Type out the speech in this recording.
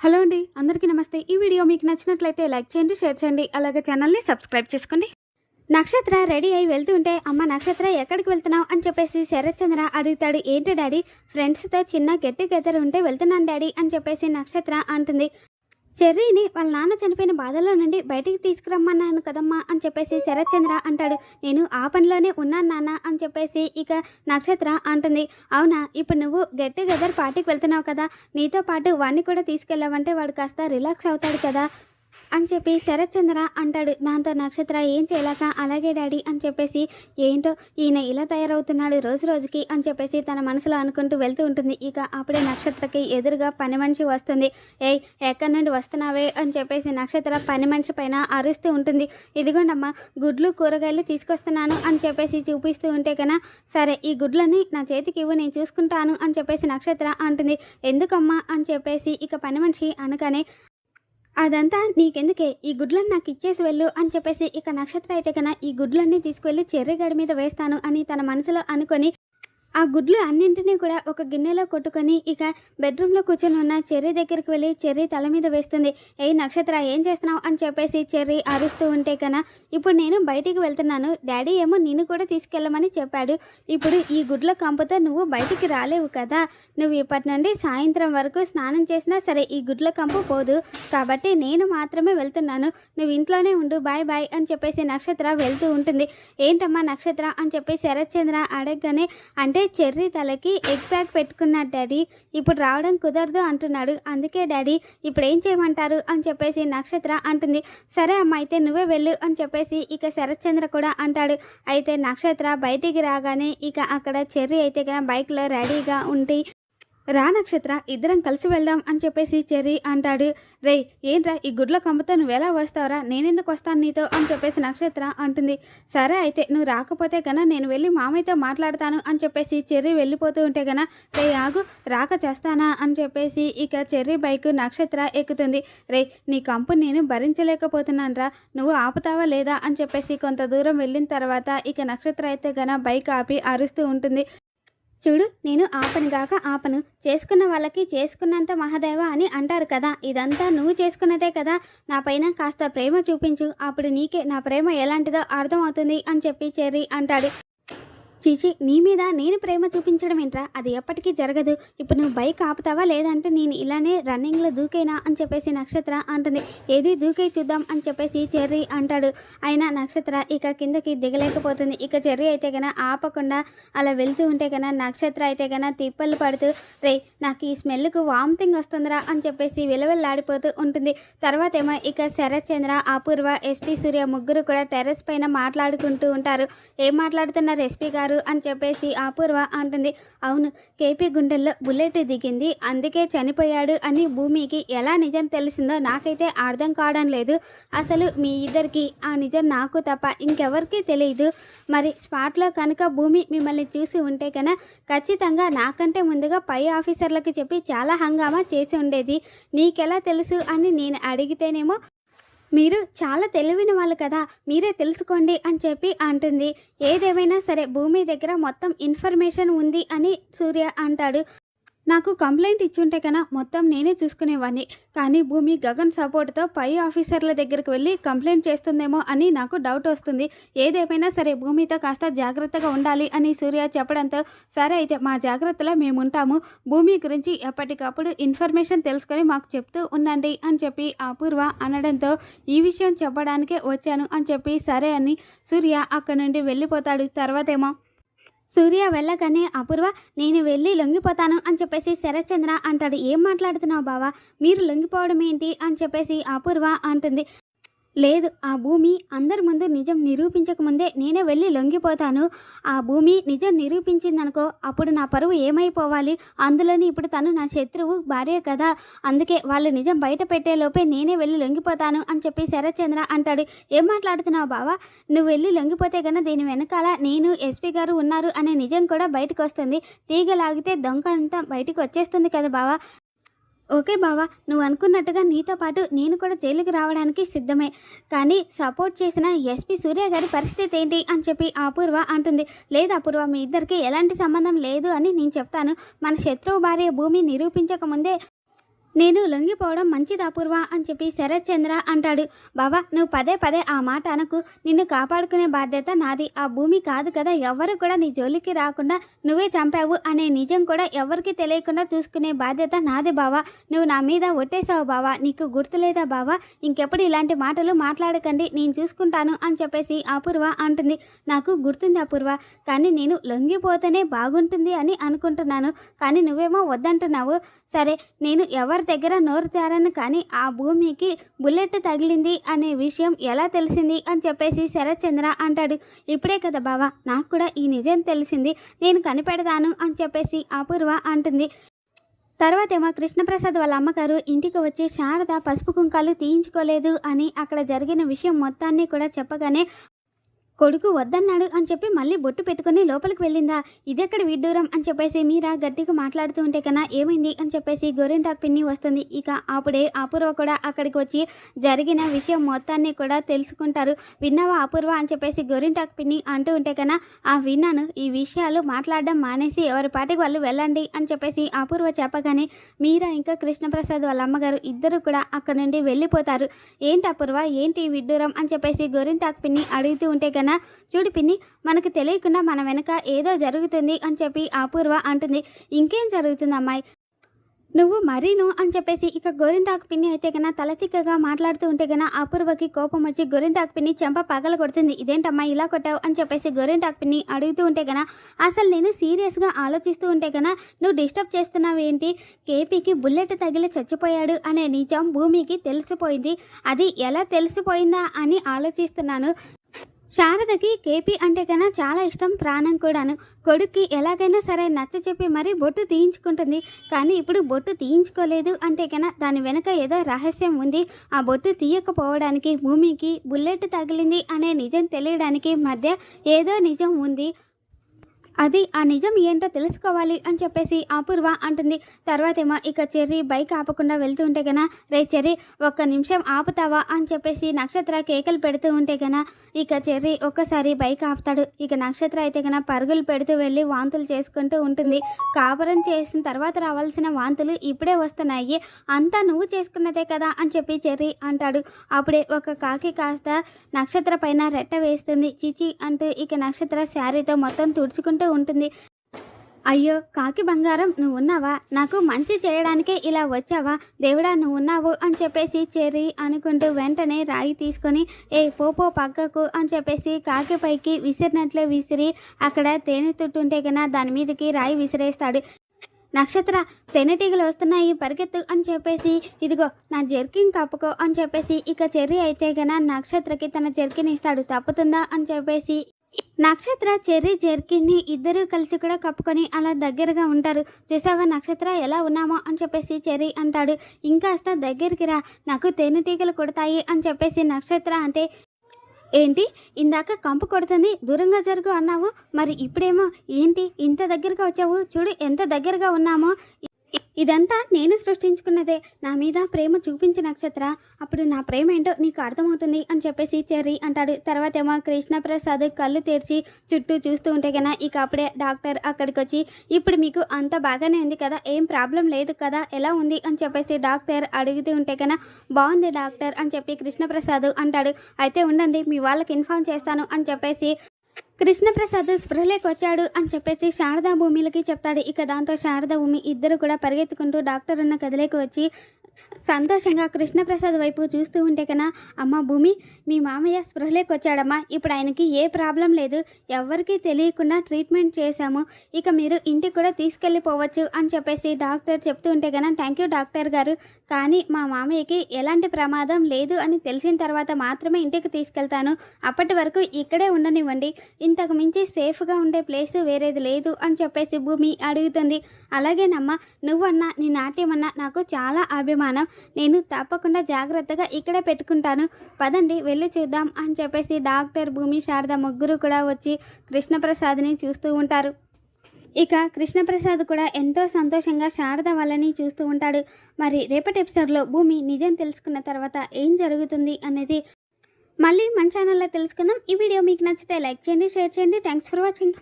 Hello అండి అందరికీ నమస్తే. ఈ వీడియో మీకు నచ్చినట్లయితే లైక్ చేయండి షేర్ చేయండి అలాగే ఛానల్ని సబ్స్క్రైబ్ చేసుకోండి. నక్షత్ర రెడీ అయి వెళ్తుంటే అమ్మ నక్షత్ర ఎక్కడికి వెళ్తున్నావు అని చెప్పేసి శరత్ చంద్ర అడుగుతాడు. ఏంటి డాడీ? ఫ్రెండ్స్తో చిన్న గెట్ టుగెదర్ ఉంటే వెళ్తున్నాను డాడీ అని చెప్పేసి నక్షత్ర అంటుంది. చెర్రీని వాళ్ళ నాన్న చనిపోయిన బాధలో నుండి బయటికి తీసుకురమ్మన్నాను కదమ్మా అని చెప్పేసి శరత్ చంద్ర అంటాడు. నేను ఆ పనిలోనే ఉన్నాను నాన్న అని చెప్పేసి ఇక నక్షత్ర అంటుంది. అవునా ఇప్పుడు నువ్వు గెట్ టుగెదర్ పార్టీకి వెళ్తున్నావు కదా. నీతో పాటు వాడిని కూడా తీసుకెళ్ళావంటే వాడు కాస్త రిలాక్స్ అవుతాడు కదా. అని చెప్పి శరత్చంద్ర అంటాడు. దాంతో నక్షత్ర ఏం చేయలేక అలాగే డాడీ అని చెప్పేసి ఏంటో ఈయన ఇలా తయారవుతున్నాడు రోజు రోజుకి అని చెప్పేసి తన మనసులో అనుకుంటూ వెళ్తూ ఉంటుంది. ఇక అప్పుడే నక్షత్రకి ఎదురుగా పని మనిషి వస్తుంది. ఏయ్ ఎక్కడి నుండి వస్తున్నావే? అని చెప్పేసి నక్షత్ర పని మనిషి పైన అరుస్తూ ఉంటుంది. ఇదిగోండమ్మా గుడ్లు కూరగాయలు తీసుకొస్తున్నాను అని చెప్పేసి చూపిస్తూ ఉంటే కన్నా సరే ఈ గుడ్లని నా చేతికి ఇవ్వు నేను చూసుకుంటాను అని చెప్పేసి నక్షత్ర అంటుంది. ఎందుకమ్మా? అని చెప్పేసి ఇక పని మనిషి అనగానే అదంతా నీకెందుకే? ఈ గుడ్లను నాకు ఇచ్చేసి వెళ్ళు అని చెప్పేసి ఇక నక్షత్ర అయితే కన్నా ఈ గుడ్లన్నీ తీసుకువెళ్ళి చెర్రీ గడి మీద వేస్తాను అని తన మనసులో అనుకొని ఆ గుడ్లు అన్నింటినీ కూడా ఒక గిన్నెలో కొట్టుకొని ఇక బెడ్రూమ్లో కూర్చొని ఉన్న చెర్రీ దగ్గరికి వెళ్ళి చెర్రీ తల మీద వేస్తుంది. ఏ నక్షత్ర ఏం చేస్తున్నావు? అని చెప్పేసి చెర్రీ అరుస్తూ ఉంటే కన్నా ఇప్పుడు నేను బయటికి వెళ్తున్నాను. డాడీ ఏమో నిన్ను కూడా తీసుకెళ్ళమని చెప్పాడు. ఇప్పుడు ఈ గుడ్ల కంపుతో నువ్వు బయటికి రాలేవు కదా. నువ్వు ఇప్పటి నుండి సాయంత్రం వరకు స్నానం చేసినా సరే ఈ గుడ్ల కంపు పోదు. కాబట్టి నేను మాత్రమే వెళ్తున్నాను. నువ్వు ఇంట్లోనే ఉండు. బాయ్ బాయ్ అని చెప్పేసి నక్షత్ర వెళ్తూ ఉంటుంది. ఏంటమ్మా నక్షత్ర? అని చెప్పి శరత్చంద్ర అడగగానే అంటే చెర్రీ తలకి ఎగ్ ప్యాక్ పెట్టుకున్నాడు డాడీ ఇప్పుడు రావడం కుదరదు అంటున్నాడు. అందుకే డాడీ ఇప్పుడు ఏం చేయమంటారు అని చెప్పేసి నక్షత్ర అంటుంది. సరే అమ్మ అయితే నువ్వే వెళ్ళు అని చెప్పేసి ఇక శరత్చంద్ర కూడా అంటాడు. అయితే నక్షత్ర బయటికి రాగానే ఇక అక్కడ చెర్రీ అయితే కనుక బైక్లో రెడీగా ఉండి రా నక్షత్ర ఇద్దరం కలిసి వెళ్దాం అని చెప్పేసి చెర్రీ అంటాడు. రే ఏంట్రా ఈ గుడ్ల కమ్మతో నువ్వు ఎలా వస్తావురా? నేనెందుకు వస్తాను నీతో అని చెప్పేసి నక్షత్ర అంటుంది. సరే అయితే నువ్వు రాకపోతే గన నేను వెళ్ళి మామయ్యతో మాట్లాడతాను అని చెప్పేసి చెర్రీ వెళ్ళిపోతూ ఉంటే గన రే ఆగు రాక చేస్తానా అని చెప్పేసి ఇక చెర్రీ బైక్ నక్షత్ర ఎక్కుతుంది. రే నీ కంపు నేను భరించలేకపోతున్నాను రా. నువ్వు ఆపుతావా లేదా అని చెప్పేసి కొంత దూరం వెళ్ళిన తర్వాత ఇక నక్షత్ర అయితే గన బైక్ ఆపి అరుస్తూ ఉంటుంది. చూడు నేను ఆపను గాక ఆపను. చేసుకున్న వాళ్ళకి చేసుకున్నంత మహాదేవ అని అంటారు కదా. ఇదంతా నువ్వు చేసుకున్నదే కదా. నా పైన కాస్త ప్రేమ చూపించు. అప్పుడు నీకే నా ప్రేమ ఎలాంటిదో అర్థమవుతుంది అని చెప్పి చెర్రీ అంటాడు. చీచి నీ మీద నేను ప్రేమ చూపించడం ఏంట్రా? అది ఎప్పటికీ జరగదు. ఇప్పుడు నువ్వు బైక్ ఆపుతావా లేదంటే నేను ఇలానే రన్నింగ్లో దూకేనా అని చెప్పేసి నక్షత్ర అంటుంది. ఏది దూకే చూద్దాం అని చెప్పేసి చెర్రీ అంటాడు. అయినా నక్షత్ర ఇక కిందకి దిగలేకపోతుంది. ఇక చెర్రీ అయితే కన్నా ఆపకుండా అలా వెళ్తూ ఉంటే కన్నా నక్షత్ర అయితే కన్నా తిప్పలు పడుతూ రే నాకు ఈ స్మెల్కు వామిటింగ్ వస్తుందిరా అని చెప్పేసి విలవెల్లాడిపోతూ ఉంటుంది. తర్వాత ఏమో ఇక శరత్ చంద్ర అపూర్వ ఎస్పీ సూర్య ముగ్గురు కూడా టెర్రస్ పైన మాట్లాడుకుంటూ ఉంటారు. ఏం మాట్లాడుతున్నారు ఎస్పీ గారు? అని చెప్పేసి అపూర్వ అంటుంది. అవును కేపీ గుండెల్లో బుల్లెట్ దిగింది అందుకే చనిపోయాడు అని భూమికి ఎలా నిజం తెలిసిందో నాకైతే అర్థం కావడం లేదు. అసలు మీ ఇద్దరికి ఆ నిజం నాకు తప్ప ఇంకెవరికీ తెలియదు మరి స్పాట్లో కనుక భూమి మిమ్మల్ని చూసి ఉంటే కనుక ఖచ్చితంగా నాకంటే ముందుగా పై ఆఫీసర్లకి చెప్పి చాలా హంగామా చేసి ఉండేది. నీకెలా తెలుసు అని నేను అడిగితేనేమో మీరు చాలా తెలివిన వాళ్ళు కదా మీరే తెలుసుకోండి అని చెప్పి అంటుంది. ఏదేమైనా సరే భూమి దగ్గర మొత్తం ఇన్ఫర్మేషన్ ఉంది అని సూర్య అంటాడు. నాకు కంప్లైంట్ ఇచ్చుంటే కన్నా మొత్తం నేనే చూసుకునేవాడిని కానీ భూమి గగన్ సపోర్ట్తో పై ఆఫీసర్ల దగ్గరికి వెళ్ళి కంప్లైంట్ చేస్తుందేమో అని నాకు డౌట్ వస్తుంది. ఏదేమైనా సరే భూమితో కాస్త జాగ్రత్తగా ఉండాలి అని సూర్య చెప్పడంతో సరే అయితే మా జాగ్రత్తలో మేము ఉంటాము భూమి గురించి ఎప్పటికప్పుడు ఇన్ఫర్మేషన్ తెలుసుకొని మాకు చెప్తూ ఉండండి అని చెప్పి అపూర్వ అనడంతో ఈ విషయం చెప్పడానికే వచ్చాను అని చెప్పి సరే అని సూర్య అక్కడి నుండి వెళ్ళిపోతాడు. తర్వాతేమో సూర్య వెళ్ళగానే అపూర్వ నేను వెళ్ళి లొంగిపోతాను అని చెప్పేసి శరత్చంద్ర అంటాడు. ఏం మాట్లాడుతున్నావు బావా? మీరు లొంగిపోవడం ఏంటి అని చెప్పేసి అపూర్వ అంటుంది. లేదు ఆ భూమి అందరి ముందు నిజం నిరూపించక ముందే నేనే వెళ్ళి లొంగిపోతాను. ఆ భూమి నిజం నిరూపించిందనుకో అప్పుడు నా పరువు ఏమైపోవాలి? అందులోని ఇప్పుడు తను నా శత్రువు భార్య కదా. అందుకే వాళ్ళు నిజం బయట పెట్టేలోపే నేనే వెళ్ళి లొంగిపోతాను అని చెప్పి శరత్చంద్ర అంటాడు. ఏం మాట్లాడుతున్నావు బావా? నువ్వు వెళ్ళి లొంగిపోతే కన్నా దీని వెనకాల నేను ఎస్పీ గారు ఉన్నారు అనే నిజం కూడా బయటకు వస్తుంది తీగ లాగితే దొంగ అంతా బయటకు వచ్చేస్తుంది కదా బావా? ఓకే బావా నువ్వు అనుకున్నట్టుగా నీతో పాటు నేను కూడా జైలుకి రావడానికి సిద్ధమే. కానీ సపోర్ట్ చేసిన ఎస్పీ సూర్య గారి పరిస్థితి ఏంటి అని చెప్పి అపూర్వ అంటుంది. లేదు అపూర్వ మీ ఇద్దరికి ఎలాంటి సంబంధం లేదు అని నేను చెప్తాను. మన శత్రువు భార్య భూమి నిరూపించక ముందే నేను లొంగిపోవడం మంచిది అపూర్వ అని చెప్పి శరత్ చంద్ర అంటాడు. బాబా నువ్వు పదే పదే ఆ మాట అనకు. నిన్ను కాపాడుకునే బాధ్యత నాది. ఆ భూమి కాదు కదా ఎవ్వరు కూడా నీ జోలికి రాకుండా నువ్వే చంపావు అనే నిజం కూడా ఎవరికి తెలియకుండా చూసుకునే బాధ్యత నాది బావా. నువ్వు నా మీద ఒట్టేశావు బావా. నీకు గుర్తులేదా బావా? ఇంకెప్పుడు ఇలాంటి మాటలు మాట్లాడకండి. నేను చూసుకుంటాను అని చెప్పేసి అపూర్వ అంటుంది. నాకు గుర్తుంది అపూర్వ కానీ నేను లొంగిపోతేనే బాగుంటుంది అని అనుకుంటున్నాను. కానీ నువ్వేమో వద్దంటున్నావు. సరే నేను ఎవరి దగ్గర నోరు జారాను కానీ ఆ భూమికి బుల్లెట్ తగిలింది అనే విషయం ఎలా తెలిసింది అని చెప్పేసి శరత్చంద్ర అంటాడు. ఇప్పుడే కదా బావా నాకు కూడా ఈ నిజం తెలిసింది నేను కనిపెడతాను అని చెప్పేసి అపూర్వ అంటుంది. తర్వాతేమో కృష్ణప్రసాద్ వాళ్ళ అమ్మగారు ఇంటికి వచ్చి శారద పసుపు కుంకాలు తీయించుకోలేదు అని అక్కడ జరిగిన విషయం మొత్తాన్ని కూడా చెప్పగానే కొడుకు వద్దన్నాడు అని చెప్పి మళ్ళీ బొట్టు పెట్టుకుని లోపలికి వెళ్ళిందా? ఇదెక్కడ విడ్డూరం అని చెప్పేసి మీరా గట్టిగా మాట్లాడుతూ ఉంటే కన్నా ఏమైంది అని చెప్పేసి గోరింటాక్ పిన్ని వస్తుంది. ఇక అప్పుడే అపూర్వ కూడా అక్కడికి వచ్చి జరిగిన విషయం మొత్తాన్ని కూడా తెలుసుకుంటారు. విన్నావా అపూర్వ అని చెప్పేసి గోరింటాకు పిన్ని అంటూ ఉంటే కన్నా ఆ విన్నాను. ఈ విషయాలు మాట్లాడడం మానేసి ఎవరి పాటికి వాళ్ళు వెళ్ళండి అని చెప్పేసి అపూర్వ చెప్పగానే మీరా ఇంకా కృష్ణప్రసాద్ వాళ్ళ అమ్మగారు ఇద్దరు కూడా అక్కడ నుండి వెళ్ళిపోతారు. ఏంటి అపూర్వ? ఏంటి విడ్డూరం? అని చెప్పేసి గోరింటాకు పిన్ని అడుగుతూ ఉంటే కన్నా చూడు పిన్ని మనకు తెలియకుండా మన వెనక ఏదో జరుగుతుంది అని చెప్పి అపూర్వ అంటుంది. ఇంకేం జరుగుతుంది అమ్మాయి? నువ్వు మరీను అని చెప్పేసి ఇక గోరింటాకు పిన్ని అయితే కన్నా తలతిక్కగా మాట్లాడుతూ ఉంటే కన్నా అపూర్వకి కోపం వచ్చి గోరింటాకు పిన్ని చెంప పగల కొడుతుంది. ఇదేంటమ్మా ఇలా కొట్టావు అని చెప్పేసి గోరింటాకు పిన్ని అడుగుతూ ఉంటే కన్నా అసలు నేను సీరియస్గా ఆలోచిస్తూ ఉంటే కన్నా నువ్వు డిస్టర్బ్ చేస్తున్నావు ఏంటి? కేపీకి బుల్లెట్ తగిలి చచ్చిపోయాడు అనే నిజం భూమికి తెలిసిపోయింది. అది ఎలా తెలిసిపోయిందా అని ఆలోచిస్తున్నాను. శారదకి కేపీ అంటే కన్నా చాలా ఇష్టం. ప్రాణం కూడాను. కొడుక్కి ఎలాగైనా సరే నచ్చ చెప్పి మరీ బొట్టు తీయించుకుంటుంది. కానీ ఇప్పుడు బొట్టు తీయించుకోలేదు అంటే కన్నా దాని వెనక ఏదో రహస్యం ఉంది. ఆ బొట్టు తీయకపోవడానికి భూమికి బుల్లెట్ తగిలింది అనే నిజం తెలియడానికి మధ్య ఏదో నిజం ఉంది. అది ఆ నిజం ఏంటో తెలుసుకోవాలి అని చెప్పేసి అపూర్వ అంటుంది. తర్వాతేమో ఇక చెర్రీ బైక్ ఆపకుండా వెళ్తూ ఉంటే గన రే చెర్రీ ఒక్క నిమిషం ఆపుతావా? అని చెప్పేసి నక్షత్ర కేకలు పెడుతూ ఉంటే గన ఇక చెర్రీ ఒక్కసారి బైక్ ఆపుతాడు. ఇక నక్షత్ర అయితే గన పరుగులు పెడుతూ వెళ్ళి వాంతులు చేసుకుంటూ ఉంటుంది. కాపురం చేసిన తర్వాత రావాల్సిన వాంతులు ఇప్పుడే వస్తున్నాయి. అంతా నువ్వు చేసుకున్నదే కదా అని చెప్పి చెర్రీ అంటాడు. అప్పుడే ఒక కాకి కాస్త నక్షత్ర పైన రెట్ట వేస్తుంది. చిచి అంటూ ఇక నక్షత్ర శారీతో మొత్తం తుడుచుకుంటూ ఉంటుంది. అయ్యో కాకి బంగారం నువ్వు ఉన్నావా నాకు మంచి చేయడానికే ఇలా వచ్చావా? దేవుడా నువ్వు ఉన్నావు అని చెప్పేసి చెరి అనుకుంటూ వెంటనే రాయి తీసుకొని ఏ పోపో పక్కకు అని చెప్పేసి కాకి పైకి విసిరినట్లే విసిరి అక్కడ తేనె తుట్టుంటే కన్నా దాని మీదకి రాయి విసిరేస్తాడు. నక్షత్ర తేనెటీగలు వస్తున్నాయి పరిగెత్తు అని చెప్పేసి ఇదిగో నా జెర్కిన్ కప్పుకో అని చెప్పేసి ఇక చెర్రీ అయితే గన నక్షత్రకి తన జెర్కిన్ ఇస్తాడు. తప్పుతుందా? అని చెప్పేసి నక్షత్ర చెర్రీ జెర్కిన్ని ఇద్దరూ కలిసి కూడా కప్పుకొని అలా దగ్గరగా ఉంటారు. చూసావా నక్షత్ర ఎలా ఉన్నామో అని చెప్పేసి చెర్రీ అంటాడు. ఇంకాస్త దగ్గరికి రా నాకు తేనెటీగలు కొడతాయి అని చెప్పేసి నక్షత్ర అంటే ఏంటి? ఇందాక కంపు కొడుతుంది దూరంగా జరుగు అన్నావు. మరి ఇప్పుడేమో ఏంటి? ఇంత దగ్గరగా వచ్చావు చూడు ఎంత దగ్గరగా ఉన్నామో. ఇదంతా నేను సృష్టించుకున్నదే. నా మీద ప్రేమ చూపించి నక్షత్ర. అప్పుడు నా ప్రేమ ఏంటో నీకు అర్థమవుతుంది అని చెప్పేసి చెర్రీ అంటాడు. తర్వాత ఏమో కృష్ణప్రసాద్ కళ్ళు తెరిచి చుట్టూ చూస్తూ ఉంటే కన్నా ఇక అప్పుడే డాక్టర్ అక్కడికి వచ్చి ఇప్పుడు మీకు అంత బాగానే ఉంది కదా ఏం ప్రాబ్లం లేదు కదా ఎలా ఉంది? అని చెప్పేసి డాక్టర్ అడుగుతూ ఉంటే కన్నా బాగుంది డాక్టర్ అని చెప్పి కృష్ణప్రసాద్ అంటాడు. అయితే ఉండండి మీ వాళ్ళకి ఇన్ఫార్మ్ చేస్తాను అని చెప్పేసి కృష్ణప్రసాద్ స్పృహలోకి వచ్చాడు అని చెప్పేసి శారదా భూమిలకి చెప్తాడు. ఇక దాంతో శారదా భూమి ఇద్దరు కూడా పరిగెత్తుకుంటూ డాక్టర్ ఉన్న కదిలేకి వచ్చి సంతోషంగా కృష్ణప్రసాద్ వైపు చూస్తూ ఉంటే కన్నా అమ్మ భూమి మీ మామయ్య స్పృహలోకి వచ్చాడమ్మా. ఇప్పుడు ఆయనకి ఏ ప్రాబ్లం లేదు. ఎవరికీ తెలియకుండా ట్రీట్మెంట్ చేశాము. ఇక మీరు ఇంటికి కూడా తీసుకెళ్ళిపోవచ్చు అని చెప్పేసి డాక్టర్ చెప్తూ ఉంటే కన్నా థ్యాంక్ యూ డాక్టర్ గారు. కానీ మా మామయ్యకి ఎలాంటి ప్రమాదం లేదు అని తెలిసిన తర్వాత మాత్రమే ఇంటికి తీసుకెళ్తాను. అప్పటి వరకు ఇక్కడే ఉండనివ్వండి. ఇంతకు మించి సేఫ్గా ఉండే ప్లేస్ వేరేది లేదు అని చెప్పేసి భూమి అడుగుతుంది. అలాగేనమ్మా నువ్వన్నా నీ నాట్యం అన్నా నాకు చాలా అభిమానం. నేను తప్పకుండా జాగ్రత్తగా ఇక్కడే పెట్టుకుంటాను. పదండి వెళ్ళి చూద్దాం అని చెప్పేసి డాక్టర్ భూమి శారద ముగ్గురు కూడా వచ్చి కృష్ణప్రసాద్ని చూస్తూ ఉంటారు. ఇక కృష్ణప్రసాద్ కూడా ఎంతో సంతోషంగా శారద వాళ్ళని చూస్తూ ఉంటాడు. మరి రేపటి ఎపిసోడ్లో భూమి నిజం తెలుసుకున్న తర్వాత ఏం జరుగుతుంది అనేది మళ్ళీ మన ఛానల్లో తెలుసుకుందాం. ఈ వీడియో మీకు నచ్చితే లైక్ చేయండి షేర్ చేయండి. Thanks for watching.